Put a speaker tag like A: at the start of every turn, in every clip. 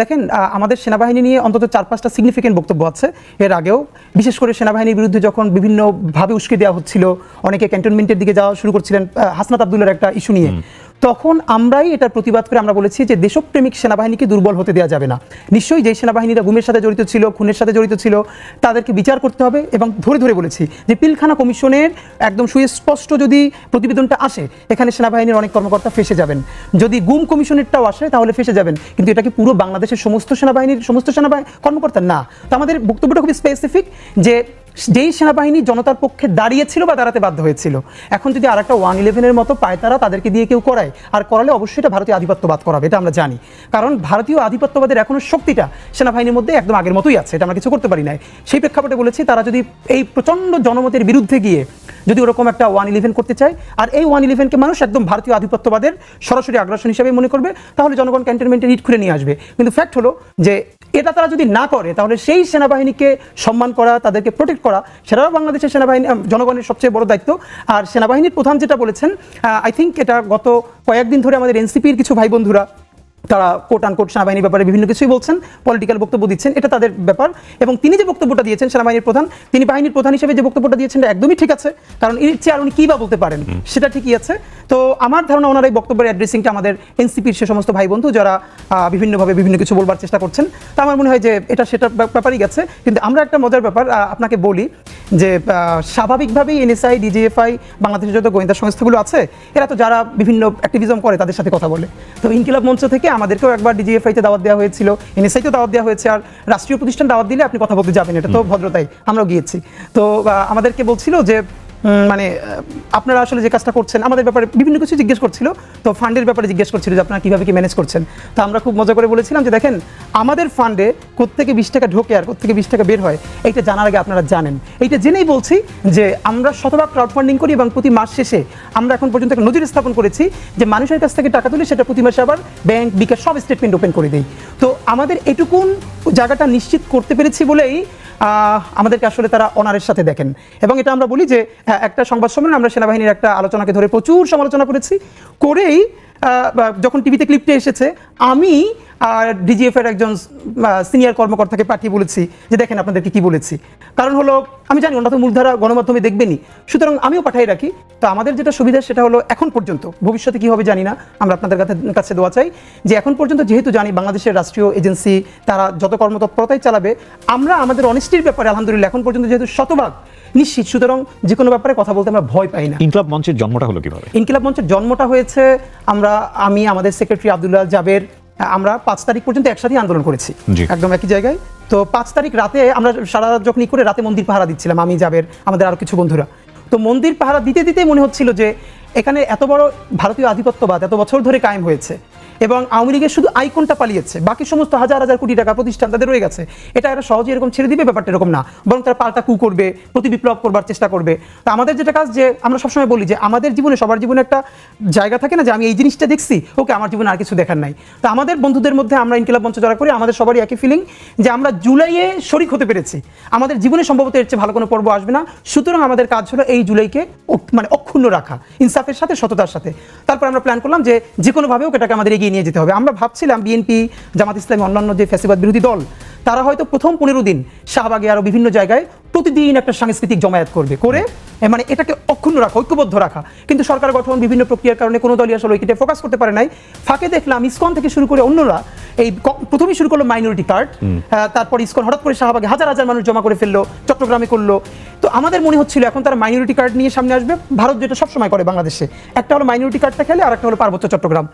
A: দেখেন আমাদের সেনাবাহিনী নিয়ে অন্তত চার, পাঁচটা সিগনিফিকেন্ট বক্তব্য আছে। এর আগেও বিশেষ করে সেনাবাহিনীর বিরুদ্ধে যখন বিভিন্নভাবে উস্কে দেওয়া হচ্ছিল, অনেকে ক্যান্টনমেন্টের দিকে যাওয়া শুরু করছিলেন হাসনাত আবদুল্লার একটা ইস্যু নিয়ে। তখন আমরাই এটার প্রতিবাদ করে আমরা বলেছি যে দেশপ্রেমিক সেনাবাহিনীকে দুর্বল হতে দেওয়া যাবে না। নিশ্চয়ই যেই সেনাবাহিনীরা গুমের সাথে জড়িত ছিল, খুনের সাথে জড়িত ছিল, তাদেরকে বিচার করতে হবে এবং ধরে ধরে বলেছি যে পিলখানা কমিশনের একদম সুস্পষ্ট যদি প্রতিবেদনটা আসে, এখানে সেনাবাহিনীর অনেক কর্মকর্তা ফেসে যাবেন। যদি গুম কমিশনেরটাও আসে, তাহলে ফেসে যাবেন। কিন্তু এটা কি পুরো বাংলাদেশের সমস্ত সেনাবাহিনীর, সমস্ত সেনাবাহিনী কর্মকর্তা? না। তো আমাদের বক্তব্যটা খুবই স্পেসিফিক যে যেই সেনাবাহিনী জনতার পক্ষে দাঁড়িয়েছিল বা দাঁড়াতে বাধ্য হয়েছিল। এখন যদি আর একটা ওয়ান ইলেভেনের মতো পায়তারা তাদেরকে দিয়ে কেউ করায়, আর করালে অবশ্যই এটা ভারতীয় আধিপত্যবাদ করাবে, এটা আমরা জানি। কারণ ভারতীয় আধিপত্যবাদের এখনও শক্তিটা সেনাবাহিনীর মধ্যে একদম আগের মতোই আছে, এটা আমরা কিছু করতে পারি নাই। সেই প্রেক্ষাপটে বলেছি, তারা যদি এই প্রচণ্ড জনমতের বিরুদ্ধে গিয়ে যদি ওরকম একটা ওয়ান ইলেভেন করতে চায়, আর এই ওয়ান ইলেভেনকে মানুষ একদম ভারতীয় আধিপত্যবাদের সরাসরি আগ্রাসন হিসেবে মনে করবে, তাহলে জনগণ ক্যান্টনমেন্টের ইট খুলে নিয়ে আসবে। কিন্তু ফ্যাক্ট হলো যে এটা তারা যদি না করে, তাহলে সেই সেনাবাহিনীকে সম্মান করা, তাদেরকে প্রোটেক্ট করা, সেটাও বাংলাদেশের সেনাবাহিনী জনগণের সবচেয়ে বড় দায়িত্ব। আর সেনাবাহিনীর প্রধান যেটা বলেছেন আই থিঙ্ক এটা গত কয়েকদিন ধরে আমাদের এনসিপির কিছু ভাই বন্ধুরা তারা কোট আন কোট সেনাবাহিনীর ব্যাপারে বিভিন্ন কিছুই বলছেন পলিটিক্যাল বক্তব্য দিচ্ছেন এটা তাদের ব্যাপার। এবং তিনি যে বক্তব্যটা দিয়েছেন সেনাবাহিনীর প্রধান তিনি বাহিনীর প্রধান হিসেবে যে বক্তব্যটা দিয়েছেন এটা একদমই ঠিক আছে। কারণ এর চেয়ে আর উনি কী বা বলতে পারেন সেটা ঠিকই আছে। তো আমার ধারণা ওনার এই বক্তব্যের অ্যাড্রেসিংটা আমাদের এনসিপির সে সমস্ত ভাই বন্ধু যারা বিভিন্নভাবে বিভিন্ন কিছু বলবার চেষ্টা করছেন তা আমার মনে হয় যে এটা সেটা ব্যাপারই গেছে। কিন্তু আমরা একটা মজার ব্যাপার আপনাকে বলি যে স্বাভাবিকভাবেই এনএসআই ডিজিএফআই বাংলাদেশের যত গোয়েন্দা সংস্থাগুলো আছে এরা তো যারা বিভিন্ন অ্যাক্টিভিজম করে তাদের সাথে কথা বলে। তো ইনকিলাব মঞ্চ থেকে আমাদেরকেও একবার ডিজিএফআইতে দাওয়াত দেওয়া হয়েছিল এনএসআইতেও দাওয়াত দেওয়া হয়েছে আর রাষ্ট্রীয় প্রতিষ্ঠান দাওয়াত দিলে আপনি কথা বলতে যাবেন এটা তো ভদ্রতাই আমরাও গিয়েছি। তো আমাদেরকে বলছিল যে মানে আপনারা আসলে যে কাজটা করছেন, আমাদের ব্যাপারে বিভিন্ন কিছু জিজ্ঞেস করছিল। তো ফান্ডের ব্যাপারে জিজ্ঞেস করছিল যে আপনারা কীভাবে কি ম্যানেজ করছেন। তো আমরা খুব মজা করে বলেছিলাম যে, দেখেন, আমাদের ফান্ডে কোত্থেকে বিশ টাকা ঢোকে আর কোত্থেকে বিশ টাকা বের হয়, এইটা জানার আগে আপনারা জানেন। এইটা জেনেই বলছি যে, আমরা শতভাগ ক্রাউড ফান্ডিং করি এবং প্রতি মাস শেষে আমরা এখন পর্যন্ত একটা নজির স্থাপন করেছি যে, মানুষের কাছ থেকে টাকা তুলে সেটা প্রতি মাসে আবার ব্যাংক বিকাশ সব স্টেটমেন্ট ওপেন করে দেই। তো আমাদের এটুকুন জায়গাটা নিশ্চিত করতে পেরেছি বলেই আমাদেরকে আসলে তারা অনারের সাথে দেখেন। এবং এটা আমরা বলি যে একটা সংবাদ সম্মেলন আমরা সেনাবাহিনীর একটা আলোচনাকে ধরে প্রচুর সমালোচনা করেছি। করেই যখন টিভিতে ক্লিপটি এসেছে, আমি আর ডিজিএফের একজন সিনিয়র কর্মকর্তাকে পাঠিয়ে বলেছি যে দেখেন আপনাদেরকে কি বলেছি। কারণ হলো আমি জানি ওনারা তো মূলধারা গণমাধ্যমে দেখবেনই। সুতরাং আমিও পাঠাই রাখি। তো আমাদের যেটা সুবিধা সেটা হলো এখন পর্যন্ত। ভবিষ্যতে কি হবে জানি না। আমরা আপনাদের কাছে কাছে দোয়া চাই যে এখন পর্যন্ত যেহেতু জানি বাংলাদেশের রাষ্ট্রীয় এজেন্সি তারা যত কর্মতৎপরতাই চালাবে আমরা আমাদের অনিষ্টির ব্যাপারে আলহামদুলিল্লাহ এখন পর্যন্ত যেহেতু শতভাগ নিশ্চিত। সুতরাং যে কোনো ব্যাপারে কথা বলতে আমরা ভয় পাই না।
B: ইনকলাব মঞ্চের জন্মটা হলো কীভাবে?
A: ইনকিলাব মঞ্চের জন্মটা হয়েছে আমরা আমি আমাদের সেক্রেটারি আব্দুল্লাহ জাবের আমরা পাঁচ তারিখ পর্যন্ত একসাথে আন্দোলন করেছি। একদম একই জায়গায়। তো পাঁচ তারিখ রাতে আমরা সারা রাত যখন করে রাতে মন্দির পাহারা দিচ্ছিলাম আমি যাবের আমাদের আরও কিছু বন্ধুরা। তো মন্দির পাহারা দিতে দিতে মনে হচ্ছিল যে এখানে এত বড় ভারতীয় আধিপত্যবাদ এত বছর ধরে কায়েম হয়েছে। এবং আওয়ামী লীগের শুধু আইকনটা পালিয়েছে। বাকি সমস্ত হাজার হাজার কোটি টাকা প্রতিষ্ঠান তাদের রয়ে গেছে। এটা এরা সহজে এরকম ছেড়ে দিবে, ব্যাপারটা এরকম না। বরং তারা পাল্টা কু করবে, প্রতি বিপ্লব করবার চেষ্টা করবে। তো আমাদের যেটা কাজ যে আমরা সবসময় বলি যে আমাদের জীবনে, সবার জীবনে একটা জায়গা থাকে না যে আমি এই জিনিসটা দেখছি, ওকে আমার জীবনে আর কিছু দেখার নাই। তো আমাদের বন্ধুদের মধ্যে আমরা ইনকিলাব মঞ্চ যারা করি, আমাদের সবারই একই ফিলিং যে আমরা জুলাইয়ে শরিক হতে পেরেছি। আমাদের জীবনে সম্ভবত এর চেয়ে ভালো কোনো পর্ব আসবে না। সুতরাং আমাদের কাজ হলো এই জুলাইকে মানে অক্ষুণ্ণ রাখা, ইনসাফের সাথে, সততার সাথে। তারপর আমরা প্ল্যান করলাম যে যে কোনোভাবে ওকে এটাকে আমাদের এগিয়ে নিয়ে যেতে হবে। আমরা ভাবছিলাম বিএনপি, জামাত ইসলামী, অন্যান্য যে ফ্যাসিবাদ বিরোধী দল, তারা হয়তো প্রথম পনেরো দিন শাহবাগে আরও বিভিন্ন জায়গায় প্রতিদিন একটা সাংস্কৃতিক জমায়েত করবে। করে মানে এটাকে অক্ষুণ্ণ রাখা ঐক্যবদ্ধ রাখা। কিন্তু সরকার গঠন বিভিন্ন প্রক্রিয়ার কারণে কোনো দলই আসলে ওইটা ফোকাস করতে পারে নাই। ফাঁকে দেখলাম ইসকন থেকে শুরু করে অন্যরা এই প্রথমেই শুরু করল মাইনরিটি কার্ড তারপর ইসকন হঠাৎ করে শাহবাগে হাজার হাজার মানুষ জমা করে ফেলল চট্টগ্রামে করল। তো আমাদের মনে হচ্ছিল এখন তারা মাইনরিটি কার্ড নিয়ে সামনে আসবে। ভারত যেটা সবসময় করে বাংলাদেশে। একটা হলো মাইনরিটি কার্ডটা খেলে আর একটা হলো পার্বত্য চট্টগ্রাম।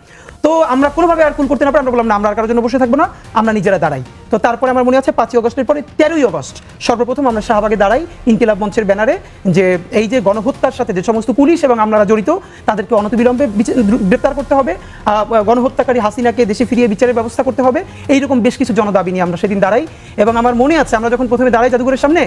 A: তো আমরা কোনোভাবে আর কুল করতে না পারি আমরা বললাম না আমরা আর কারোর জন্য বসে থাকব না আমরা নিজেরা দাঁড়াই। তো তারপরে আমার মনে আছে পাঁচই অগস্টের পরে তেরোই অগস্ট। সর্বপ্রথম আমরা শাহবাগে দাঁড়াই ইনকিলাব মঞ্চের ব্যানারে যে এই যে গণহত্যার সাথে যে সমস্ত পুলিশ এবং আমরা জড়িত, তাদেরকে অনতিবিলম্বে গ্রেপ্তার করতে হবে। গণহত্যাকারী হাসিনাকে দেশে ফিরিয়ে বিচারের ব্যবস্থা করতে হবে। এইরকম বেশ কিছু জনদাবি নিয়ে আমরা সেদিন দাঁড়াই। এবং আমার মনে আছে, আমরা যখন প্রথমে দাঁড়াই জাদুঘরের সামনে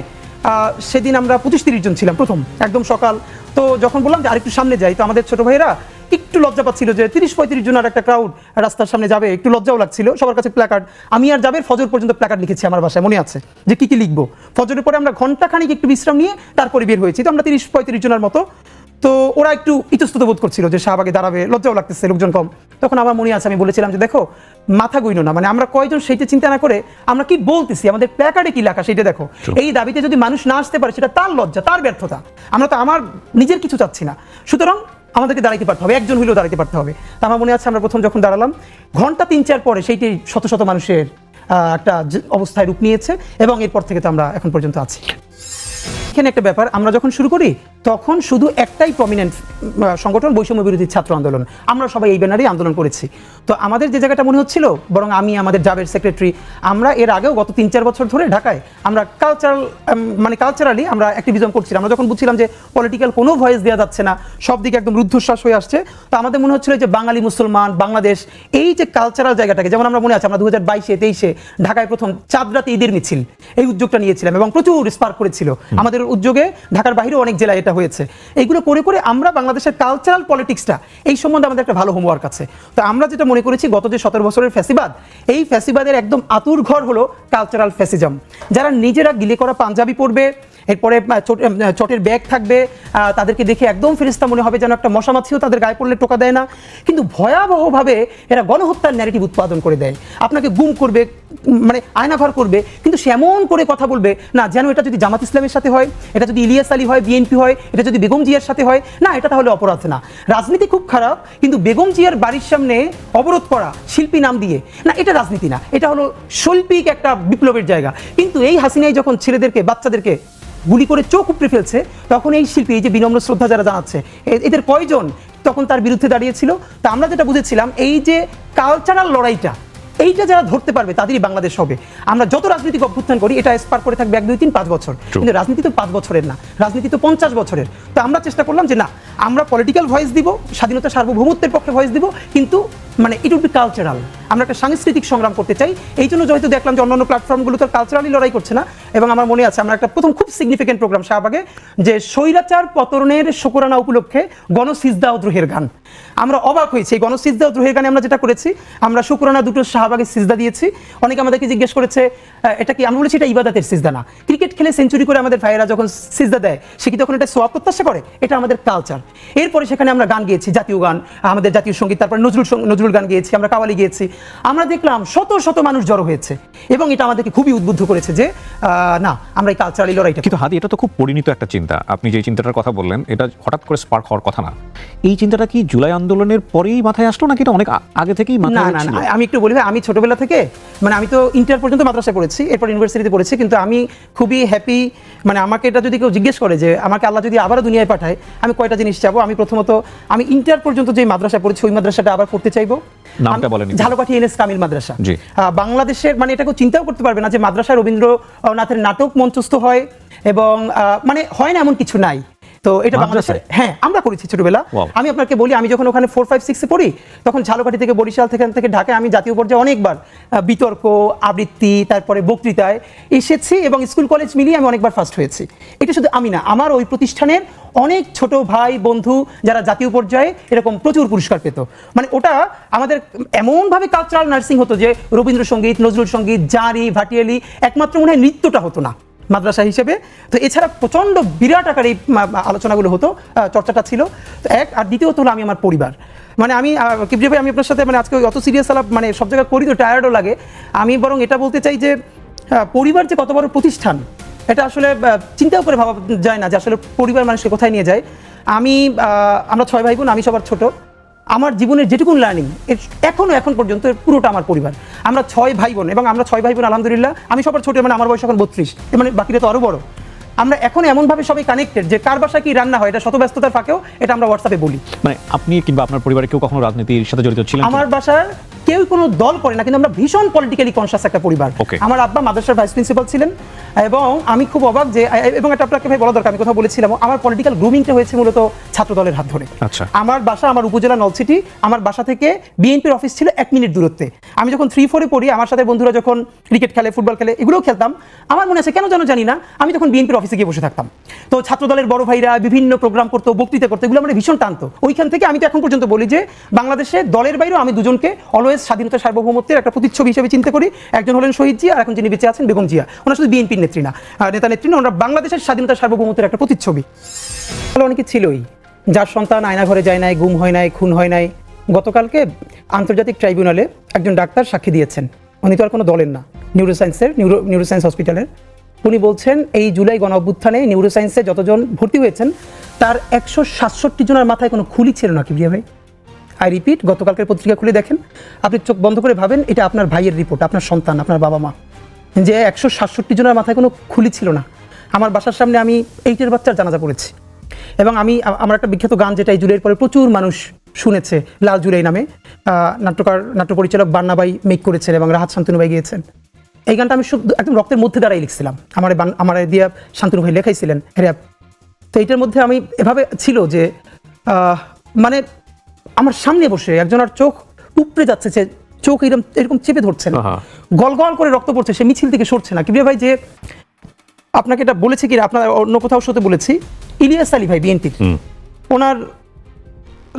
A: সেদিন আমরা পঁচিশ তিরিশ জন ছিলাম প্রথম, একদম সকাল। তো যখন বললাম যে আরেকটু সামনে যাই, তো আমাদের ছোট ভাইয়েরা একটু লজ্জা পাচ্ছিল যে তিরিশ পঁয়ত্রিশ জনের একটা ক্রাউড রাস্তার সামনে যাবে, একটু লজ্জাও লাগছিল। সবার কাছে প্ল্যাকার্ড আমি আর যাবে ফজর পর্যন্ত প্ল্যাকার্ড লিখেছি আমার বাসায়, মনে আছে যে কি কি লিখব। ফজরের পরে আমরা ঘন্টাখানিক একটু বিশ্রাম নিয়ে তারপরে বের হয়েছি। তো আমরা তিরিশ পঁয়ত্রিশ জনের মতো তো ওরা একটু ইতস্তত বোধ করছিল যে শাহবাগে দাঁড়াবে লজ্জাও লাগতেছে লোকজন কম। তখন আমার মনে আছে আমি বলেছিলাম যে দেখো মাথা গুইনো না। মানে আমরা কয়জন সেইটা চিন্তা না করে আমরা কি বলতেছি? আমাদের প্ল্যাকার্ডে কি লেখা সেটা দেখো। এই দাবিতে যদি মানুষ না আসতে পারে সেটা তার লজ্জা তার ব্যর্থতা। আমরা তো আমার নিজের কিছু চাচ্ছি না। সুতরাং আমাদেরকে দাঁড়াইতে পারতে হবে একজন হলেও দাঁড়াইতে পারতে হবে। তা আমার মনে আছে আমরা প্রথম যখন দাঁড়ালাম ঘণ্টা তিন চার পরে সেইটি শত শত মানুষের আহ, একটা অবস্থায় রূপ নিয়েছে এবং এরপর থেকে তো আমরা এখন পর্যন্ত আছি। এখানে একটা ব্যাপার আমরা যখন শুরু করি তখন শুধু একটাই প্রমিনেন্ট সংগঠন বৈষম্য বিরোধী ছাত্র আন্দোলন। আমরা সবাই এই ব্যানারেই আন্দোলন করেছি। তো আমাদের যে জায়গাটা মনে হচ্ছিল বরং আমি আমাদের জাবের সেক্রেটারি আমরা এর আগেও গত তিন চার বছর ধরে ঢাকায় আমরা কালচারাল মানে কালচারালি আমরা অ্যাক্টিভিজম করছিলাম। আমরা যখন বুঝছিলাম যে পলিটিক্যাল কোনো ভয়েস দেওয়া যাচ্ছে না সব দিকে একদম রুদ্ধশ্বাস হয়ে আসছে তো আমাদের মনে হচ্ছিল যে বাঙালি মুসলমান বাংলাদেশ এই যে কালচারাল জায়গাটাকে যেমন আমরা মনে আছে আমরা দু হাজার বাইশে তেইশে ঢাকায় প্রথম চাঁদরাতে ঈদের মিছিল এই উদ্যোগটা নিয়েছিলাম এবং প্রচুর স্পার্ক করেছিল। আমাদের উদ্যোগে ঢাকার বাইরেও অনেক জেলায় এটা হয়েছে। এইগুলো করে করে আমরা বাংলাদেশের কালচারাল পলিটিক্সটা এই সম্বন্ধে আমাদের একটা ভালো হোমওয়ার্ক আছে। তো আমরা যেটা মনে করেছি, গত যে সতেরো বছরের ফ্যাসিবাদ, এই ফ্যাসিবাদের একদম আতুর ঘর হলো কালচারাল ফ্যাসিজম যারা নিজেরা গিলে করা পাঞ্জাবি পরবে, এরপরে চটের ব্যাগ থাকবে তাদেরকে দেখে একদম ফেরিস্তা মনে হবে যেন একটা মশা মাছিও তাদের গায়ে পড়লে টোকা দেয় না। কিন্তু ভয়াবহভাবে এরা গণহত্যার ন্যারেটিভ উৎপাদন করে দেয়। আপনাকে গুম করবে মানে আয়নাঘর করবে, কিন্তু সে এমন করে কথা বলবে, না, যেন এটা যদি জামাত ইসলামের সাথে হয়, এটা যদি ইলিয়াস আলী হয়, বিএনপি হয়, এটা যদি বেগম জিয়ার সাথে হয়, না, এটা তাহলে অপরাধ না। রাজনীতি খুব খারাপ, কিন্তু বেগম জিয়ার বাড়ির সামনে অবরোধ করা, শিল্পী নাম দিয়ে, না, এটা রাজনীতি না, এটা হলো শৈল্পিক একটা বিপ্লবের জায়গা। কিন্তু এই হাসিনাই যখন ছেলেদেরকে, বাচ্চাদেরকে গুলি করে চোখ উপড়ে ফেলছে, তখন এই শিল্পী, এই যে বিনম্র শ্রদ্ধা যারা জানাচ্ছে এদের কয়জন তখন তার বিরুদ্ধে দাঁড়িয়েছিল? তা আমরা যেটা বুঝেছিলাম, এই যে কালচারাল লড়াইটা এইটা যারা ধরতে পারবে তাদেরই বাংলাদেশ হবে। আমরা যত রাজনৈতিক অভ্যুত্থান করি এটা স্পার করে থাকবে এক দুই তিন পাঁচ বছর। কিন্তু রাজনীতি তো পাঁচ বছরের না। রাজনীতি তো পঞ্চাশ বছরের। তো আমরা চেষ্টা করলাম যে না, আমরা পলিটিক্যাল ভয়েস দিব, স্বাধীনতা সার্বভৌমত্বের পক্ষে ভয়েস দিব, কিন্তু মানে ইট উড বি কালচারাল আমরা একটা সাংস্কৃতিক সংগ্রাম করতে চাই। এই জন্য যেহেতু দেখলাম যে অন্যান্য প্ল্যাটফর্মগুলো তো কালচারালি লড়াই করছে না, এবং আমার মনে আছে আমরা একটা প্রথম খুব সিগনিফিকেন্ট প্রোগ্রাম শাহবাগে, যে স্বৈরাচার পতনের শোকরানা উপলক্ষে গণসিজদা ও দ্রোহের গান। আমরা অবাক হয়েছি, এই গণসিজদা ও দ্রোহের গানে আমরা যেটা করেছি, আমরা শুক্রানা দুটো শাহবাগে সিজদা দিয়েছি। অনেকে আমাদেরকে জিজ্ঞেস করেছে এটা কি, আমরা বলেছি এটা ইবাদাতের সিজদা না। ক্রিকেট খেলে সেঞ্চুরি করে আমাদের ভাইয়েরা যখন সিজদা দেয়, সে কি তখন এটা সোয়াব প্রত্যাশা করে এটা আমাদের কালচার এরপরে সেখানে আমরা গান গিয়েছি জাতীয় গান আমাদের জাতীয় সংগীত তারপর নজরুল নজরুল গান গিয়েছি আমরা কাওয়ালি গিয়েছি। আমরা দেখলাম শত শত মানুষ জড়ো হয়েছে এবং এটা আমাদেরকে খুবই উদ্বুদ্ধ করেছে যে না আমরা এই কালচারালি লড়াইটা
B: কিন্তু হাদি এটা তো খুব পরিণত একটা চিন্তা। আপনি যে চিন্তাটার কথা বললেন এটা হঠাৎ করে স্পার্ক হওয়ার কথা না। এই চিন্তাটা কি জুলাই আন্দোলনের পরেই মাথায় আসলো নাকি এটা অনেক আগে থেকেই
A: না
B: মাথায়
A: না না আমি একটু বলি আমি ছোটবেলা থেকে মানে আমি তো ইন্টার পর্যন্ত মাদ্রাসায় পড়েছি এরপর ইউনিভার্সিটিতে পড়েছি কিন্তু আমি খুবই হ্যাপি মানে আমাকে এটা যদি কেউ জিজ্ঞেস করে যে আমাকে আল্লাহ যদি আবারও দুনিয়ায় পাঠায় আমি কয়টা জিনিস চাবো? আমি প্রথমত আমি ইন্টার পর্যন্ত যে মাদ্রাসা পড়েছি ওই মাদ্রাসাটা আবার পড়তে চাইব।
B: নামটা
A: এন
B: বলেন
A: ঝালকাঠি এনএস কামিল মাদ্রাসা। বাংলাদেশের মানে এটা কেউ চিন্তাও করতে পারবে না যে মাদ্রাসায় রবীন্দ্রনাথের নাটক মঞ্চস্থ হয় এবং মানে হয় না এমন কিছু নাই। তো এটা বাংলাদেশে হ্যাঁ আমরা করেছি ছোটবেলা। আমি আপনাকে বলি আমি যখন ওখানে ফোর ফাইভ সিক্সে পড়ি তখন ঝালকাঠি থেকে বরিশাল থেকে থেকে ঢাকায় আমি জাতীয় পর্যায়ে অনেকবার বিতর্ক আবৃত্তি তারপরে বক্তৃতায় এসেছি এবং স্কুল কলেজ মিলিয়ে আমি অনেকবার ফার্স্ট হয়েছি। এটা শুধু আমি না আমার ওই প্রতিষ্ঠানের অনেক ছোট ভাই বন্ধু যারা জাতীয় পর্যায়ে এরকম প্রচুর পুরস্কার পেত। মানে ওটা আমাদের এমনভাবে কালচারাল নার্সিং হতো যে রবীন্দ্রসঙ্গীত নজরুল সংগীত জারি ভাটিয়ালি একমাত্র মনে হয় নৃত্যটা হতো না। মাদ্রাসা হিসেবে। তো এছাড়া প্রচণ্ড বিরাট আকারে এই আলোচনাগুলো হতো চর্চাটা ছিল। তো এক আর দ্বিতীয়ত হলো আমি আমার পরিবার। মানে আমি আহ, ভাই আমি আপনার সাথে মানে আজকে অত সিরিয়াস আলাপ মানে সব জায়গায় করি তো টায়ার্ডও লাগে। আমি বরং এটা বলতে চাই যে পরিবার যে কত বড় প্রতিষ্ঠান এটা আসলে চিন্তাও করে ভাবা যায় না যে আসলে পরিবার মানুষকে কোথায় নিয়ে যায়। আমি আমরা ছয় ভাই বোন আমি সবার ছোট। আমার জীবনের যেটুকু লার্নিং এর এখনও এখন পর্যন্ত এর পুরোটা আমার পরিবার। আমরা ছয় ভাই বোন এবং আমরা ছয় ভাই বোন আলহামদুলিল্লাহ আমি সবার ছোটো মানে আমার বয়স এখন বত্রিশ মানে বাকিটা তো আরও বড়। আমরা এখন এমনভাবে সবাই কানেক্টেড যে কার বাসায় কি রান্না হয় এটা শত ব্যস্ততার ফাঁকেও এটা আমরা হোয়াটসঅ্যাপে বলি।
B: মানে আপনি কিংবা আপনার পরিবারে কেউ কখনো রাজনীতির সাথে জড়িত ছিলেন
A: আমার বাসার কেউ কোনো দল করে না কিন্তু আমরা ভীষণ পলিটিক্যালি কনসিয়াস একটা পরিবার। আমার আব্বা মাদ্রাসার ভাইস প্রিন্সিপাল ছিলেন এবং আমি খুব অবাক যে এবং এটা আপনাকে ভাই বলা দরকার আমি কথা বলেছিলাম আমার পলিটিক্যাল গ্রুমিংটা হয়েছে মূলত ছাত্র দলের হাত ধরে।
B: আচ্ছা।
A: আমার বাসা আমার উপজেলা নলসিটি আমার বাসা থেকে বিএনপির অফিস ছিল এক মিনিট দূরত্বে। আমি যখন থ্রি ফোরে পড়ি আমার সাথে বন্ধুরা যখন ক্রিকেট খেলে ফুটবল খেলে এগুলোও খেলতাম। আমার মনে আছে কেন যেন জানি না আমি তখন বিএনপির অফিসে গিয়ে বসে থাকতাম। তো ছাত্র দলের বড় ভাইরা বিভিন্ন প্রোগ্রাম করতো বক্তৃতা করতো এগুলো মানে ভীষণ টানতো। ওইখান থেকে আমি তো এখন পর্যন্ত বলি যে বাংলাদেশে দলের বাইরেও আমি দুজনকে অলওয়েজ স্বাধীনতা সার্বভৌমত্বের একটা প্রতিচ্ছবি হিসেবে চিন্তা করি। একজন হলেন শহীদ জিয়া আর এখন যিনি বেঁচে আছেন বেগম জিয়া। ওনার শুধু বিএনপির নেত্রী না নেতা নেত্রী না, ওনারা বাংলাদেশের স্বাধীনতা সার্বভৌমত্বের একটা প্রতিচ্ছবি। তাহলে অনেকে ছিলই, যার সন্তান আয়না ঘরে যায় নাই, গুম হয় নাই, খুন হয় নাই। গতকালকে আন্তর্জাতিক ট্রাইব্যুনালে একজন ডাক্তার সাক্ষী দিয়েছেন। উনি তো আর কোনো দলের না, নিউরোসায়েন্সের, নিউরো, নিউরোসায়েন্স হসপিটালের। উনি বলছেন, এই জুলাই গণ অভ্যুত্থানে নিউরোসায়েন্সে যতজন ভর্তি হয়েছেন, তার একশো সাতষট্টি জনের মাথায় কোনো খুলি ছিল না কিবরিয়া ভাই? আই রিপিট গতকালকের পত্রিকা খুলে দেখেন। আপনি চোখ বন্ধ করে ভাবেন, এটা আপনার ভাইয়ের রিপোর্ট আপনার সন্তান, আপনার বাবা মা। যে একশো সাতষট্টি জনের মাথায় কোনো খুলি ছিল না। আমার বাসার সামনে আমি এইটের বাচ্চার জানাজা পড়েছি। এবং আমি, আমার একটা বিখ্যাত গান যেটা এই জুলাইয়ের পরে প্রচুর মানুষ শুনেছে, লাল জুলাই নামে। নাট্যকার, নাট্য পরিচালক বান্নাবাই মেক করেছেন এবং রাহাত শান্তনু ভাই গিয়েছেন। এই গানটা আমি শুধু একদম রক্তের মধ্যে দ্বারাই লিখছিলাম। আমার আমার দিয়া শান্তনু ভাই লেখাইছিলেন র্যাপ তো এইটার মধ্যে আমি এভাবে ছিল যে মানে আমার সামনে বসে একজনের চোখ উপড়ে যাচ্ছে যে চোখ এরকম এরকম চেপে ধরছে না। গল গল করে রক্ত পড়ছে সে মিছিল থেকে সরছে না। কীভাবে ভাই যে আপনাকে এটা বলেছে কি আপনার অন্য কোথাও সাথে বলেছি। ইলিয়াস আলী ভাই বিএনপির ওনার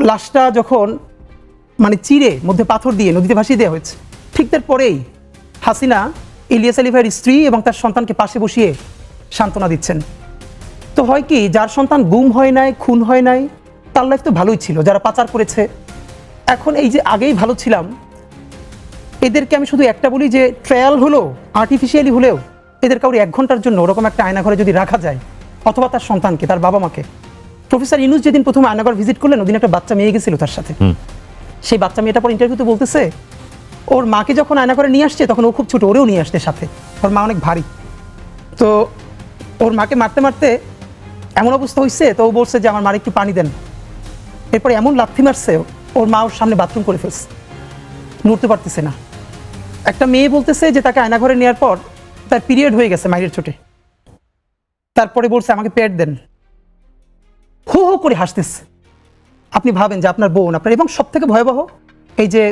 A: লাশটা যখন মানে চিরে মধ্যে পাথর দিয়ে নদীতে ভাসিয়ে দেওয়া হয়েছে ঠিক তারপরেই হাসিনা ইলিয়াস আলী ভাইয়ের স্ত্রী এবং তার সন্তানকে পাশে বসিয়ে সান্ত্বনা দিচ্ছেন। তো হয় কি যার সন্তান গুম হয় নাই খুন হয় নাই তার লাইফ তো ভালোই ছিল যারা পাচার করেছে। এখন এই যে আগেই ভালো ছিলাম এদেরকে আমি শুধু একটা বলি যে ট্রায়াল হলো আর্টিফিশিয়ালি হলেও এদের কাউরি এক ঘণ্টার জন্য ওরকম একটা আয়নাঘরে যদি রাখা যায় অথবা তার সন্তানকে তার বাবা মাকে। প্রফেসর ইনুস যেদিন প্রথমে আয়নাঘর ভিজিট করলেন ওদিন একটা বাচ্চা মেয়ে গেছিল তার সাথে। সেই বাচ্চা মেয়েটা পর ইন্টারভিউতে বলতেছে ওর মাকে যখন আয়নাঘরে নিয়ে আসছে তখন ও খুব ছোট ওরেও নিয়ে আসতে সাথে। ওর মা অনেক ভারী। তো ওর মাকে মারতে মারতে এমন অবস্থা হয়েছে তো ও বলছে যে আমার মার একটু পানি দেন। এরপরে এমন লাথি মারছে, ওর মা ওর সামনে বাথরুম করে ফেলছে। নড়তে পারতেছে না। একটা মেয়ে বলতেছে যে তাকে আয়নাঘরে নেওয়ার পর তার পিরিয়ড হয়ে গেছে মায়ের চোটে তারপরে বলছে, আমাকে পেট দেন। হো হো করে হাসতেছে। আপনি ভাবেন যে আপনার বোন, আপনার এবং সব থেকে ভয়াবহ এই যে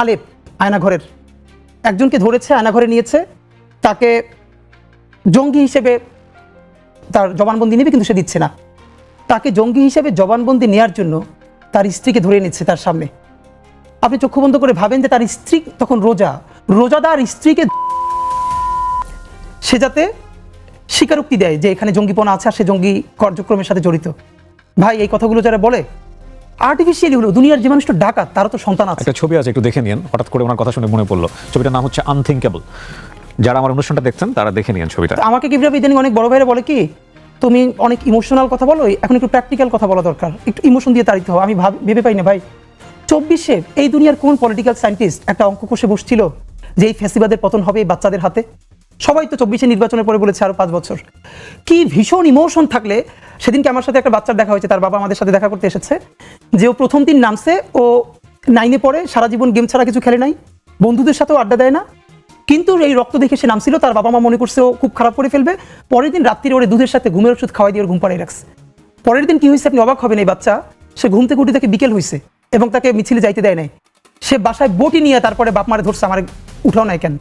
A: আলেপ আয়নাঘরের একজনকে ধরেছে আয়নাঘরে নিয়েছে। তাকে জঙ্গি হিসেবে তার জবানবন্দি নেবে, কিন্তু সে দিচ্ছে না। তাকে জঙ্গি হিসেবে জবানবন্দি নেয়ার জন্য তার স্ত্রীকে ধরে নিচ্ছে তার সামনে। আপনি চক্ষু বন্ধ করে ভাবেন যে তার স্ত্রী তখন রোজা। রোজাদার স্ত্রীকে সে যাতে স্বীকারোক্তি দেয় যে এখানে জঙ্গিপনা আছে আর সে জঙ্গি কার্যক্রমের সাথে জড়িত। ভাই এই কথাগুলো যারা বলে আর্টিফিশিয়ালি হলো দুনিয়ার যে মানুষটা ডাকাত তারও তো সন্তান আছে।
B: একটা ছবি আছে একটু দেখে নিন হঠাৎ করে ওনার কথা শুনে মনে পড়ল। ছবিটার নাম হচ্ছে আনথিঙ্কেবল যারা আমার অনুষ্ঠানটা দেখছেন তারা দেখে নিন ছবিটা।
A: আমাকে কি ভাবে ইদানিং অনেক বড় ভাইরা বলে কি তুমি অনেক ইমোশনাল কথা বলো, এখন একটু প্র্যাকটিক্যাল কথা বলা দরকার। একটু ইমোশন দিয়ে তাড়িতে হও, আমি ভাব- পাই না ভাই। চব্বিশে, এই দুনিয়ার কোন পলিটিক্যাল সায়েন্টিস্ট একটা অঙ্ক কষে বসছিল, যে এই ফেসিবাদের পতন হবে এই বাচ্চাদের হাতে? সবাই তো চব্বিশে নির্বাচনের পরে বলেছে আরও পাঁচ বছর। কি ভীষণ ইমোশন থাকলে সেদিনকে আমার সাথে একটা বাচ্চার দেখা হয়েছে, তার বাবা আমাদের সাথে দেখা করতে এসেছে, যে ও প্রথম দিন নামছে, ও নাইনে পড়ে, সারা জীবন গেম ছাড়া কিছু খেলে নাই, বন্ধুদের সাথেও আড্ডা দেয় না কিন্তু এই রক্ত দেখে সে নামছিল তার বাবা মা মনে করছে ও খুব খারাপ করে ফেলবে। পরের দিন রাত্রিরে ওরে দুধের সাথে ঘুমের ওষুধ খাওয়াই দিয়ে ওর ঘুম পাড়িয়ে রাখছে। পরের দিন কি হয়েছে আপনি অবাক হবেন এই বাচ্চা? সে ঘুম থেকে উঠে থেকে বিকেল হয়েছে এবং তাকে মিছিলে যাইতে দেয় নাই। সে বাসায় বটি নিয়ে তারপরে বাপ মারে ধরছে আমার উঠাও নাই কেন?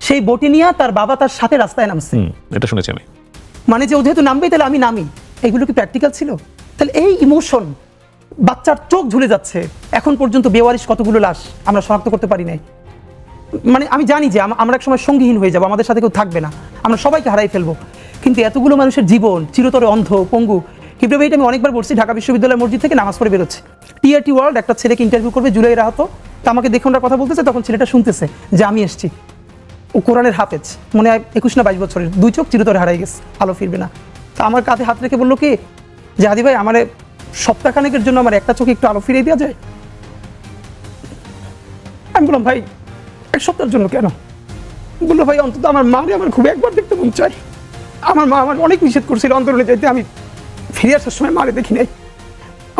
A: সেই বটি নিয়ে তার বাবা তার সাথে রাস্তায় নামছে।
B: এটা শুনেছি আমি।
A: মানে যে ও যেহেতু নামবেই তাহলে আমি নামি। এগুলো কি প্র্যাকটিক্যাল ছিল? তাহলে এই ইমোশন বাচ্চার চোখ ঝুলে যাচ্ছে। এখন পর্যন্ত বেওয়ারিশ কতগুলো লাশ আমরা শনাক্ত করতে পারি নাই। মানে আমি জানি যে আম- আমরা এক সময় সঙ্গীহীন হয়ে যাব, আমাদের সাথে কেউ থাকবে না। আমরা সবাইকে হারাই ফেলব। কিন্তু এতগুলো মানুষের জীবন, চিরতরে অন্ধ, পঙ্গু কিন্তু এটা আমি অনেকবার বলছি, ঢাকা বিশ্ববিদ্যালয় মসজিদ থেকে নামাজ পড়ে বেরোচ্ছে। টিআরটি ওয়ার্ল্ড একটা ছেলেকে ইন্টারভিউ করবে জুলাই রাহত তা আমাকে দেখে ওনারা কথা বলতেছে, তখন ছেলেটা শুনতেছে যে আমি এসছি। ও কোরআনের হাফেজ, মনে হয় একুশ না বাইশ বছরের। দুই চোখ চিরতরে হারাই গেছে, আলো ফিরবে না। তা আমার কাঁধে হাত রেখে বলল কি? যে হাদি ভাই, আমার সপ্তাহখানেকের জন্য আমার একটা চোখে একটু আলো ফিরিয়ে দেওয়া যায়? আমি বললাম, ভাই এক সপ্তাহের জন্য কেন? বলল, ভাই, অন্তত আমার মারে আমার খুব একবার দেখতে মন চাই আমার মা আমার অনেক নিষেধ করছিল অন্তরণে যেতে আমি ফিরে আসার সময় মারে দেখি নাই।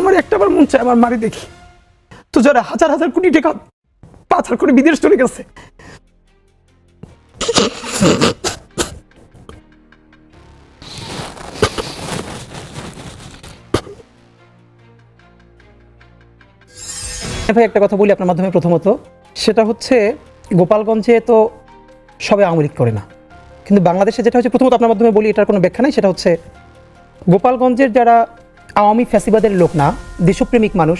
A: আমার একটাবার মন চায় আমার মারে দেখি। তো যারা হাজার হাজার কোটি টাকা পাচার করে বিদেশ চলে গেছে। ভাই, একটা কথা বলি আপনার মাধ্যমে প্রথমত। সেটা হচ্ছে গোপালগঞ্জে তো সবে আওয়ামী লীগ করে না। কিন্তু বাংলাদেশে যেটা হচ্ছে, প্রথমত আপনার মাধ্যমে বলি, এটার কোনো ব্যাখ্যা নাই, সেটা হচ্ছে গোপালগঞ্জের যারা আওয়ামী ফ্যাসিবাদের লোক না, দেশপ্রেমিক মানুষ,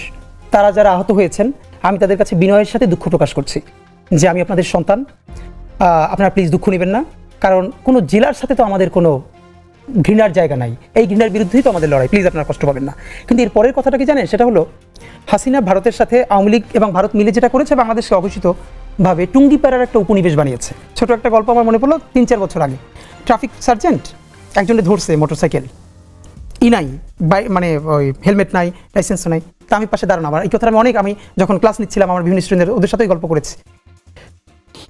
A: তারা যারা আহত হয়েছেন, আমি তাদের কাছে বিনয়ের সাথে দুঃখ প্রকাশ করছি যে আমি আপনাদের সন্তান। আপনারা প্লিজ দুঃখ নেবেন না, কারণ কোনো জেলার সাথে তো আমাদের কোনো ঘৃণার জায়গা নাই। এই ঘৃণার বিরুদ্ধেই তো আমাদের লড়াই প্লিজ আপনারা কষ্ট পাবেন না। কিন্তু এর পরের কথাটা কি জানেন? সেটা হলো, হাসিনা ভারতের সাথে আওয়ামী লীগ এবং ভারত মিলে যেটা করেছে, বাংলাদেশকে অঘোষিত ভাবে টুঙ্গিপাড়ার একটা উপনিবেশ বানিয়েছে। ছোট একটা গল্প আমার মনে পড়ল তিন চার বছর আগে। ট্রাফিক সার্জেন্ট একজনে ধরছে মোটরসাইকেল। ই নাই বাই- মানে ওই হেলমেট নাই লাইসেন্স নাই। তা আমি পাশে দাঁড়ানো। আমার এই কথা আমি অনেক আমি যখন ক্লাস নিচ্ছিলাম আমার বিভিন্ন স্টুডেন্টদের ওদের সাথেই গল্প করেছি।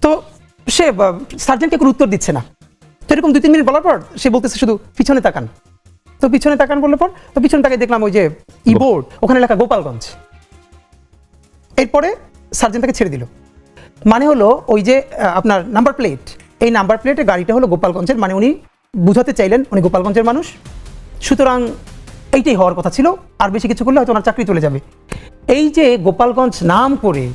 A: তো সে সার্জেন্টকে কোনো উত্তর দিচ্ছে না। তো এরকম দুই তিন মিনিট বলার পর সে বলতেছে শুধু পিছনে তাকান। তো পিছনে তাকান বললে পর তো পিছনে তাকে দেখলাম ওই যে ই বোর্ড ওখানে লেখা গোপালগঞ্জ। এরপরে সার্জেন্ট তাকে ছেড়ে দিল। মানে হলো ওই যে আপনার নাম্বার প্লেট এই নাম্বার প্লেটে গাড়িটা হলো গোপালগঞ্জের মানে উনি বুঝাতে চাইলেন উনি গোপালগঞ্জের মানুষ। সুতরাং এইটাই হওয়ার কথা ছিল আর বেশি কিছু করলে হয়তো ওনার চাকরি চলে যাবে। এই যে গোপালগঞ্জ নাম করে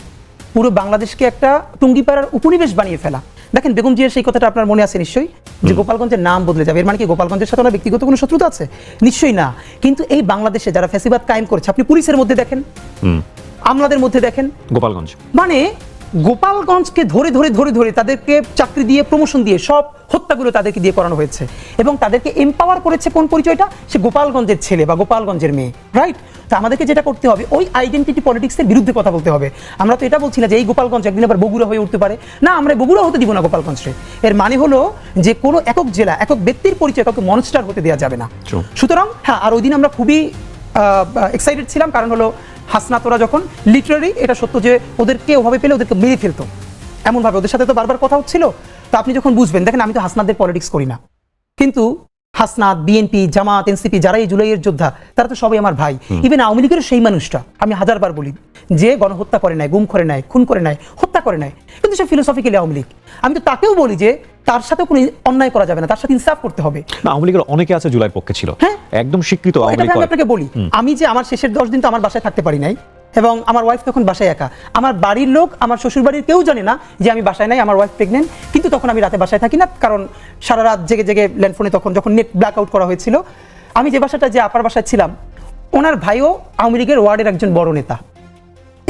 A: পুরো বাংলাদেশকে একটা টুঙ্গিপাড়ার উপনিবেশ বানিয়ে ফেলা। দেখেন বেগম জিয়ার সেই কথাটা আপনার মনে আছে নিশ্চয়ই? যে গোপালগঞ্জের নাম বদলে যাবে। এর মানে কি গোপালগঞ্জের সাথে ওনার ব্যক্তিগত কোনো শত্রুতা আছে? নিশ্চয়ই না। কিন্তু এই বাংলাদেশে যারা ফ্যাসিবাদ কায়েম করেছে আপনি পুলিশের মধ্যে দেখেন। আমলাদের মধ্যে দেখেন।
B: গোপালগঞ্জ।
A: মানে গোপালগঞ্জকে ধরে ধরে ধরে ধরে তাদেরকে চাকরি দিয়ে প্রমোশন দিয়ে সব হত্যাগুলো তাদেরকে দিয়ে করানো হয়েছে। এবং তাদেরকে এম্পাওয়ার করেছে কোন পরিচয়টা? সে গোপালগঞ্জের ছেলে বা গোপালগঞ্জের মেয়ে রাইট তো আমাদেরকে যেটা করতে হবে ওই আইডেন্টিটি পলিটিক্সের বিরুদ্ধে কথা বলতে হবে। আমরা তো এটা বলছি না যে এই গোপালগঞ্জ একদিন আবার বগুড়া হয়ে উঠতে পারে। না আমরা বগুড়া হতে দিব না গোপালগঞ্জে এর মানে হলো যে কোনো একক জেলা একক ব্যক্তির পরিচয় কাউকে মনস্টার হতে দেওয়া যাবে না। সুতরাং হ্যাঁ আর ওই দিন আমরা খুবই এক্সাইটেড ছিলাম। কারণ হলো হাসনাতরা যখন লিটারারি এটা সত্য যে ওদেরকে ওভাবে পেলে ওদেরকে মেরে ফেলতো। এমনভাবে ওদের সাথে তো বারবার কথা হচ্ছিল। তো আপনি যখন বুঝবেন দেখেন আমি তো হাসনাদের পলিটিক্স করি না। কিন্তু হাসনাত বিএনপি জামাত এনসিপি যারা এই জুলাইয়ের যোদ্ধা তারা তো সবাই আমার ভাই। ইভেন আওয়ামী লীগেরও সেই মানুষটা আমি হাজারবার বলি যে গণহত্যা করে নাই গুম করে নাই খুন করে নাই হত্যা করে নাই কিন্তু সে ফিলোসফিক্যালি আওয়ামী লীগ। আমি তো তাকেও বলি যে তার সাথে কোনো অন্যায় করা যাবে না তার সাথে ইনসাফ করতে হবে।
B: না আওয়ামী লীগের অনেকে আছে জুলাই পক্ষে ছিল।
A: হ্যাঁ।
B: একদম স্বীকৃত আওয়ামী লীগ
A: আমি আপনাকে বলি আমি যে আমার শেষের দশ দিন তো আমার বাসায় থাকতে পারি নাই এবং আমার ওয়াইফ তখন বাসায় একা। আমার বাড়ির লোক আমার শ্বশুর বাড়ির কেউ জানে না যে আমি বাসায় নাই আমার ওয়াইফ প্রেগনেন্ট কিন্তু তখন আমি রাতে বাসায় থাকি না কারণ সারা রাত জেগে জেগে ল্যান্ডফোনে তখন যখন নেট ব্ল্যাক আউট করা হয়েছিল আমি যে বাসাটা যে আপার বাসায় ছিলাম ওনার ভাইও আওয়ামী লীগের ওয়ার্ডের একজন বড় নেতা।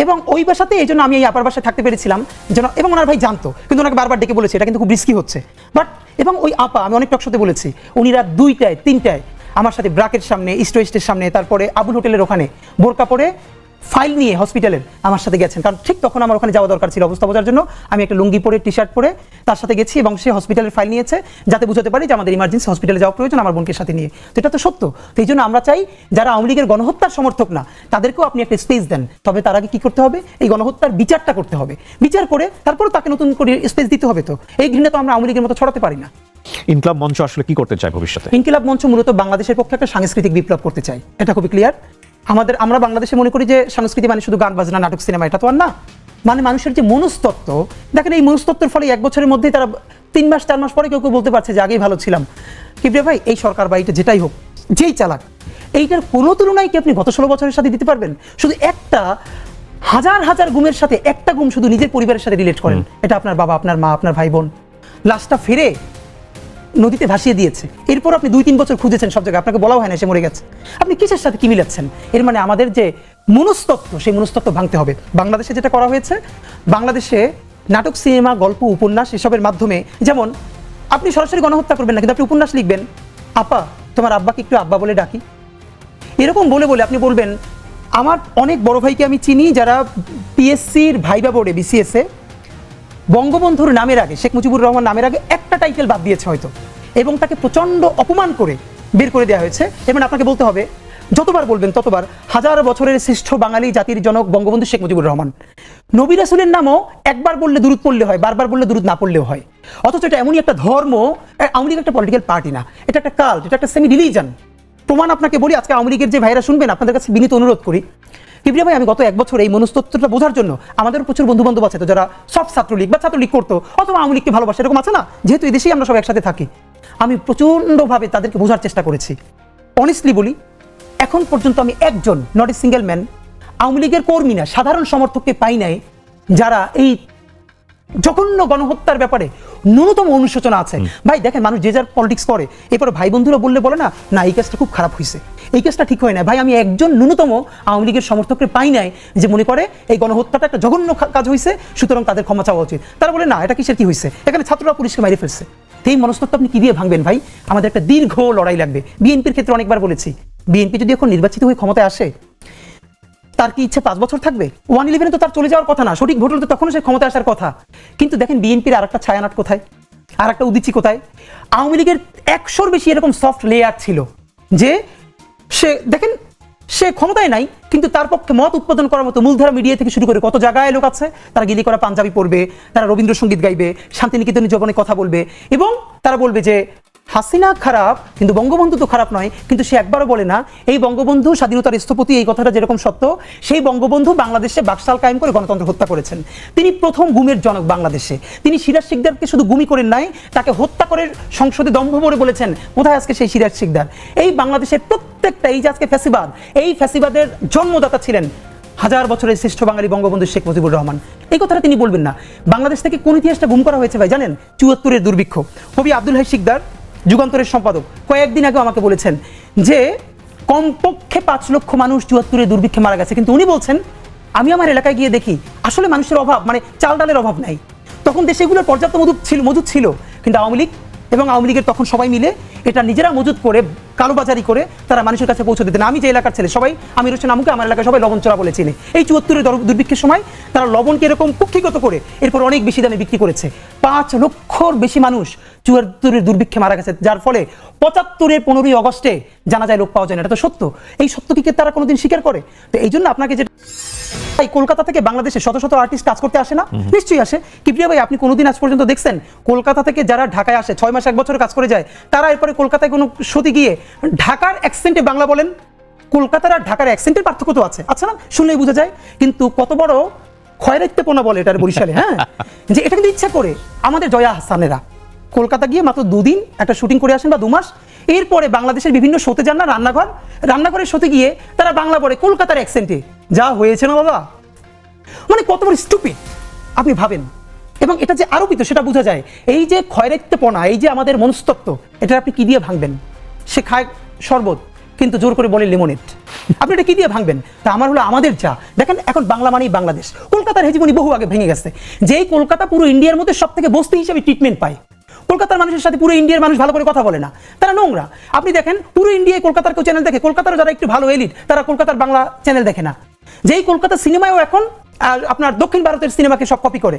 A: এবং ওই বাসাতে এই জন্য আমি এই আপার বাসায় থাকতে পেরেছিলাম যেন এবং ওনার ভাই জানতো, কিন্তু ওনাকে বারবার ডেকে বলেছে, এটা কিন্তু খুব রিস্কি হচ্ছে। বাট এবং ওই আপা, আমি অনেক টকশোতে বলেছি, উনি রাত দুইটায়, তিনটায় আমার সাথে ব্রাকের সামনে ইস্ট ওয়েস্টের সামনে, তারপরে আবুল হোটেলের ওখানে, বোরকা পরে ফাইল নিয়ে হসপিটালের আমার সাথে গেছেন। কারণ ঠিক তখন আমার ওখানে যাওয়া দরকার ছিল অবস্থা বোঝার জন্য। আমি একটা লুঙ্গি পরে টি শার্ট পরে তার সাথে গেছি এবং সে হসপিটালের ফাইল নিয়েছে যাতে বুঝতে পারি যে আমাদের ইমার্জেন্সি হসপিটালে যাওয়া প্রয়োজন আমার বোনকে সাথে নিয়ে। তো এটা তো সত্য। তো এই জন্য আমরা চাই যারা আওয়ামী লীগের গণহত্যার সমর্থক না তাদেরকেও আপনি একটা স্পেস দেন। তবে তার আগে কি করতে হবে? এই গণহত্যার বিচারটা করতে হবে। বিচার করে তারপর তাকে নতুন করে স্পেস দিতে হবে তো। এই ঘৃণা তো আমরা আওয়ামী লীগের মতো ছড়াতে পারি না।
B: ইনকলাব মঞ্চ আসলে কি করতে চায় ভবিষ্যতে?
A: ইনকিলাব মঞ্চ মূলত বাংলাদেশের পক্ষে একটা সাংস্কৃতিক বিপ্লব করতে চাই এটা খুবই ক্লিয়ার আমাদের আমরা বাংলাদেশে মনে করি যে সংস্কৃতি মানে শুধু গান বাজনা নাটক সিনেমা এটা তো আর না। মানে মানুষের যে মনস্তত্ত্ব দেখেন এই মনস্তত্ত্বের ফলে এক বছরের মধ্যেই তারা তিন মাস চার মাস পরে কেউ কেউ বলতে পারছে যে আগেই ভালো ছিলাম। কিবরে ভাই? এই সরকার বা এটা যেটাই হোক যেই চালাক এইটার কোনো তুলনায় কি আপনি গত ষোলো বছরের সাথে দিতে পারবেন? শুধু একটা হাজার হাজার গুমের সাথে একটা গুম শুধু নিজের পরিবারের সাথে রিলেট করেন। এটা আপনার বাবা আপনার মা আপনার ভাই বোন। লাশটা ফিরে নদীতে ভাসিয়ে দিয়েছে। এরপর আপনি দুই তিন বছর খুঁজেছেন সব জায়গায়। আপনাকে বলাও হয় না সে মরে গেছে। আপনি কিসের সাথে কি মিলাচ্ছেন? এর মানে আমাদের যে মনস্তত্ত্ব, সেই মনস্তত্ত্ব ভাঙতে হবে। বাংলাদেশে যেটা করা হয়েছে, বাংলাদেশে নাটক, সিনেমা, গল্প, উপন্যাস এসবের মাধ্যমে যেমন আপনি সরাসরি গণহত্যা করবেন না, কিন্তু আপনি উপন্যাস লিখবেন, আপা, তোমার আব্বাকে একটু আব্বা বলে ডাকি। এরকম বলে বলে আপনি বলবেন, আমার অনেক বড় ভাইকে আমি চিনি যারা পিএসসির ভাইবা বোর্ডে বিসিএসে বঙ্গবন্ধুর নামের আগে, শেখ মুজিবুর রহমান নামের আগে একটা টাইটেল বাদ দিয়েছে হয়তো। এবং তাকে প্রচণ্ড অপমান করে বের করে দেওয়া হয়েছে। এবং আপনাকে বলতে হবে, যতবার বলবেন ততবার, হাজার বছরের শ্রেষ্ঠ বাঙালি জাতির জনক বঙ্গবন্ধু শেখ মুজিবুর রহমান। নবী রাসুলের নামও একবার বললে দূরত পড়লে হয়, বারবার বললে দূরত না পড়লেও হয়। অথচ এটা এমনই একটা ধর্ম আওয়ামী একটা পলিটিক্যাল পার্টি না। এটা একটা কাল্ট এটা একটা সেমি রিলিজন প্রমাণ আপনাকে বলি, আজকে আওয়ামী লীগের যে ভাইরা শুনবেন, আপনাদের কাছে বিনীত অনুরোধ করি কিবরিয়া ভাই, আমি গত এক বছর এই মনস্তত্ত্বটা বোঝার জন্য আমাদের প্রচুর বন্ধু বান্ধব আছে তো, যারা সব ছাত্রলীগ বা ছাত্রলীগ করতো, অথবা আওয়ামী লীগকে ভালোবাসে, এরকম আছে না? যেহেতু এই দেশেই আমরা সব একসাথে থাকি। আমি প্রচণ্ডভাবে তাদেরকে বোঝার চেষ্টা করেছি। অনেস্টলি বলি, এখন পর্যন্ত আমি একজন not a single man Awami লীগের কর্মী না সাধারণ সমর্থককে পাই নাই, যারা এই জঘন্য গণহত্যার ব্যাপারে ন্যূনতম অনুশোচনা আছে। ভাই দেখেন মানুষ যে যার পলিটিক্স করে এরপরে ভাই বন্ধুরা বললে বলে না না এই কাজটা খুব খারাপ হয়েছে এই কাজটা ঠিক হয় না ভাই আমি একজন ন্যূনতম আওয়ামী লীগের সমর্থককে পাই নাই যে মনে করে এই গণহত্যাটা একটা জঘন্য কাজ হয়েছে সুতরাং তাদের ক্ষমা চাওয়া উচিত। তারা বলে না এটা কিসের কি হয়েছে এখানে ছাত্ররা পুলিশকে মাইরে ফেলছে। এই মনস্তত্ব আপনি কি দিয়ে ভাঙবেন ভাই? আমাদের একটা দীর্ঘ লড়াই লাগবে। বিএনপির ক্ষেত্রে অনেকবার বলেছি বিএনপি যদি এখন নির্বাচিত হয়ে ক্ষমতায় আসে তার কি ইচ্ছে পাঁচ বছর থাকবে? ওয়ান ইলেভেনে তো তার চলে যাওয়ার কথা না। সঠিক ভোট হলে তো তখনও সে ক্ষমতা আসার কথা। কিন্তু দেখেন বিএনপির আর একটা ছায়ানাট কোথায়? আর একটা উদিচি কোথায়? আওয়ামী লীগের একশোর বেশি এরকম সফট লেয়ার ছিল যে সে, দেখেন, সে ক্ষমতায় নাই, কিন্তু তার পক্ষে মত উৎপাদন করার মতো মূলধারা মিডিয়া থেকে শুরু করে কত জায়গায় লোক আছে, তারা গিলি করা পাঞ্জাবি পড়বে তারা রবীন্দ্রসঙ্গীত গাইবে, শান্তিনিকেতনের জবনে কথা বলবে এবং তারা বলবে যে হাসিনা খারাপ, কিন্তু বঙ্গবন্ধু তো খারাপ নয়, কিন্তু সে একবারও বলে না, এই বঙ্গবন্ধু স্বাধীনতার স্থপতি, এই কথাটা যেরকম সত্য, সেই বঙ্গবন্ধু বাংলাদেশে বাকশাল কায়েম করে গণতন্ত্র হত্যা করেছেন। তিনি প্রথম গুমের জনক বাংলাদেশে। তিনি সিরাজ শিকদারকে শুধু গুমি করেন নাই, তাকে হত্যা করে সংসদে দম্ভ করে বলেছেন। কোথায় আজকে সেই সিরাজ শিকদার? এই বাংলাদেশের প্রত্যেকটা, এই যে আজকে ফ্যাসিবাদ, এই ফ্যাসিবাদের জন্মদাতা ছিলেন হাজার বছরের শ্রেষ্ঠ বাঙালি বঙ্গবন্ধু শেখ মুজিবুর রহমান। এই কথাটা তিনি বলবেন না। বাংলাদেশ থেকে কোন ইতিহাসটা গুম করা হয়েছে ভাই, জানেন? চুয়াত্তরের দুর্ভিক্ষ। কবি আব্দুল হাই শিকদার যুগান্তরের সম্পাদক। কয়েকদিন আগে আমাকে বলেছেন যে, কমপক্ষে পাঁচ লক্ষ মানুষ চুয়াত্তরে দুর্ভিক্ষে মারা গেছে। কিন্তু উনি বলছেন, আমি আমার এলাকায় গিয়ে দেখি, আসলে মানুষের অভাব মানে চাল ডালের অভাব নাই। তখন দেশে এগুলোর পর্যাপ্ত মজুদ ছিল মজুদ ছিল। কিন্তু আওয়ামী লীগ এবং আওয়ামী লীগের তখন সবাই মিলে এটা নিজেরা মজুদ করে কালোবাজারি করে তারা মানুষের কাছে পৌঁছে দিতেন। আমি যে এলাকার ছেলে সবাই আমি হোসেন আমুকে আমার এলাকায় সবাই লবণ চড়া বলে চিনি। এই চুয়াত্তরের দুর্ভিক্ষের সময় তারা লবণকে এরকম কুক্ষিগত করে এরপর অনেক বেশি দামে বিক্রি করেছে। পাঁচ লক্ষর বেশি মানুষ চুয়াত্তরের দুর্ভিক্ষে মারা গেছে যার ফলে পঁচাত্তরের পনেরোই অগস্টে জানা যায় লোক পাওয়া যায় না। এটা তো সত্য। এই সত্য কি তারা কোনোদিন স্বীকার করে? তো এই জন্য আপনাকে যে ভাই কলকাতা থেকে বাংলাদেশে শত শত আর্টিস্ট কাজ করতে আসে না? নিশ্চয়ই আসে। কিপ্রিয়া ভাই আপনি কোনোদিন আজ পর্যন্ত দেখছেন? কলকাতা থেকে যারা ঢাকায় আসে ছয় মাস এক বছর কাজ করে যায় তারা এরপরে কলকাতায় কোনো সতী গিয়ে ঢাকার অ্যাকসেন্টে বাংলা বলেন, কলকাতার আর ঢাকার অ্যাকসেন্টের পার্থক্য তো আছে। আচ্ছা না, শুনলেই বোঝা যায়। কিন্তু কত বড় খয়রাইত্যপনা বলে এটার বরিশালে হ্যাঁ? যে এটা কিন্তু ইচ্ছা করে আমাদের জয়া হাসানেরা। কলকাতা গিয়ে মাত্র দুদিন একটা শুটিং করে আসেন বা দু মাস এরপরে বাংলাদেশের বিভিন্ন শোতে যান না রান্নাঘর। রান্নাঘরের শোতে গিয়ে তারা বাংলা পড়ে কলকাতার অ্যাকসেন্টে যা হয়েছে না বাবা? মানে কত বড় স্টুপিড আপনি ভাবেন। এবং এটা যে আরোপিত, সেটা বোঝা যায়। এই যে ক্ষয়রাত্যপনা এই যে আমাদের মনস্তত্ব এটা আপনি কি দিয়ে ভাঙবেন? সে খায় শরবত, কিন্তু জোর করে বলে লেমনেট আপনি এটা কি দিয়ে ভাঙবেন? তা আমার হলো আমাদের চা দেখেন, এখন বাংলা মানেই বাংলাদেশ। কলকাতার হেজিমনি বহু আগে ভেঙে গেছে। যেই কলকাতা পুরো ইন্ডিয়ার মধ্যে সব থেকে বস্তি হিসেবে ট্রিটমেন্ট পায়। কলকাতার মানুষের সাথে পুরো ইন্ডিয়ার মানুষ ভালো করে কথা বলে না। তারা নোংরা। আপনি দেখেন, পুরো ইন্ডিয়ায় কলকাতার কেউ চ্যানেল দেখে কলকাতার যারা একটু ভালো এলিট তারা কলকাতার বাংলা চ্যানেল দেখে না। যেই কলকাতা সিনেমায়ও এখন আপনার দক্ষিণ ভারতের সিনেমাকে সব কপি করে